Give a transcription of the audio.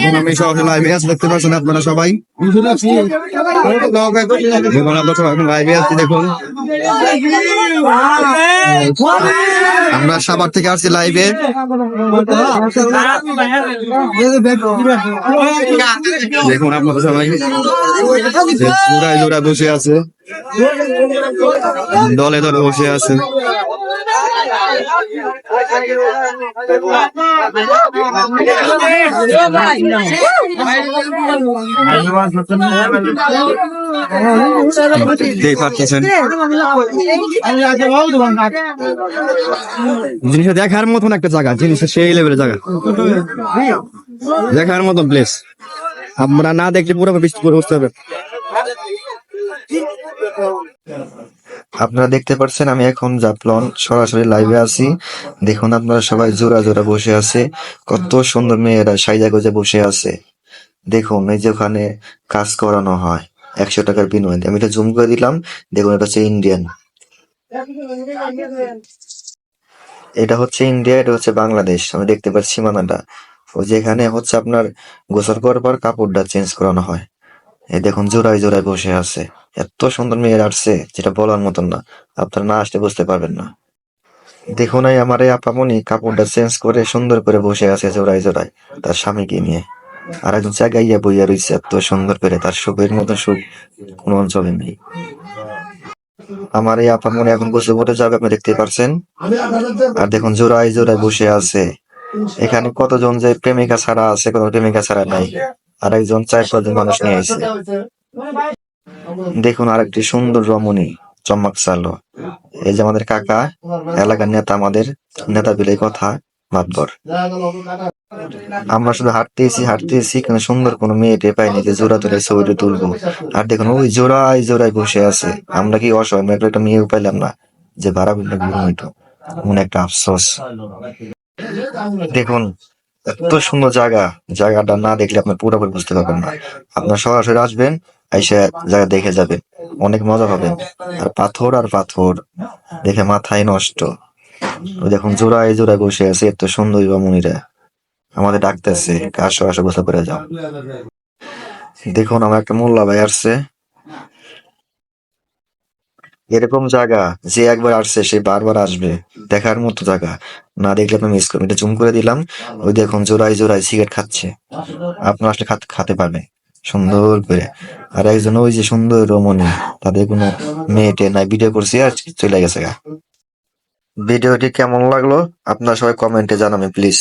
দেখুন আমি সরাসরি লাইভে আছি দেখতে পাচ্ছেন আপনারা সবাই। আমরা সবাই এখন লাইভে আছি দেখুন। আমরা সাবার থেকে আসছি লাইভে দেখুন আপনারা সবাই। বসে আছে। দলে দলে বসে আছে। জিনিসটা দেখার মতন একটা জায়গা, জিনিসটা সেই লেভেলের জায়গা। দেখার মতন প্লেস আমরা না দেখলে পুরো বুঝতে হবে। আপনারা দেখতে পাচ্ছেন আমি এখন জাপলন সরাসরি লাইভে আছি। দেখুন আপনারা সবাই জোড়া জোড়া বসে আছে। কত সুন্দর মেয়েরা সাইজা গোজা বসে আছে। দেখুন, এই যে ওখানে কাজ করানো হয়। একশো টাকার বিনিময়ে। আমি এটা জুম করে দিলাম। দেখুন, এটা হচ্ছে ইন্ডিয়ান এটা হচ্ছে ইন্ডিয়া এটা হচ্ছে বাংলাদেশ। আমি দেখতে পাচ্ছি সীমানাটা। ও যেখানে হচ্ছে আপনার গোসল করার পর কাপড়টা চেঞ্জ করানো হয়। এই দেখুন, জোড়ায় জোড়ায় বসে আছে। এত সুন্দর মেয়ের আসছে, যেটা বলার মতন না। আপনারা না আসলে বুঝতে পারবেন না। দেখুন এই আমার এই আপামনি কাপড়টা চেঞ্জ করে সুন্দর করে বসে আছে জোড়ায় জোড়ায়, তার স্বামীকে নিয়ে। আর একজন জায়গাইয়া বইয়া রয়েছে এত সুন্দর করে, তার সুখের মতো সুখ কোন অঞ্চলে নেই। আমার এই আপা আপামনি এখন গোসল করে যাবে আপনি দেখতে পারছেন। আর দেখুন, জোড়ায় জোড়ায় বসে আছে। এখানে কতজন যে প্রেমিকা ছাড়া আছে, কোনো প্রেমিকা ছাড়া নাই। আর একজন চার পাঁচজন মানুষ নিয়ে এসে দেখুন আরেকটি সুন্দর রমণী চমক চালো এই যে আমাদের কাকা, এলাকার নেতা আমাদের, নেতা বিলে কথা, মাতবর। আমরা শুধু হাঁটতেছি হাঁটতেছি কিন্তু সুন্দর কোনো মেয়েটে পাইনি যে জোড়া তুলে ছবিটা তুলবো। আর দেখুন, ওই জোড়ায় জোড়ায় বসে আছে। আমরা কি অসহায়? আমরা একটা মেয়েও পাইলাম না যে ভাড়া বিলে ঘুরুন হইতো মনে একটা আফসোস। দেখুন এত সুন্দর জায়গা। জায়গাটা না দেখলে আপনি পুরোপুরি বুঝতে পারবেন না। আপনার সরাসরি আসবেন, এসে জায়গা দেখে যাবেন। অনেক মজা পাবেন। আর পাথর আর পাথর দেখে মাথায় নষ্ট। দেখুন জোড়ায় জোড়ায় বসে আছে, এত সুন্দর রমণীরা। আমাদের ডাকতেছে আসো আসো গোসল করে যাও। দেখুন, আমার একটা মোল্লা ভাই আসছে। এরকম জায়গা, যে একবার আসছে, সে বারবার আসবে। দেখার মতো জায়গা। না দেখলে আপনি মিস করবেন এটা জুম করে দিলাম। ওই দেখুন, জোড়ায় জোড়ায় সিগারেট খাচ্ছে। আপনার আসলে খাতে পারবে সুন্দর করে। আর একজন ওই যে সুন্দর রমণী, তাদের কোনো মেয়েটে নাই। ভিডিও করছি আর চলে গেছে গা। ভিডিওটি কেমন লাগল? আপনারা সবাই কমেন্টে জানাবেন প্লিজ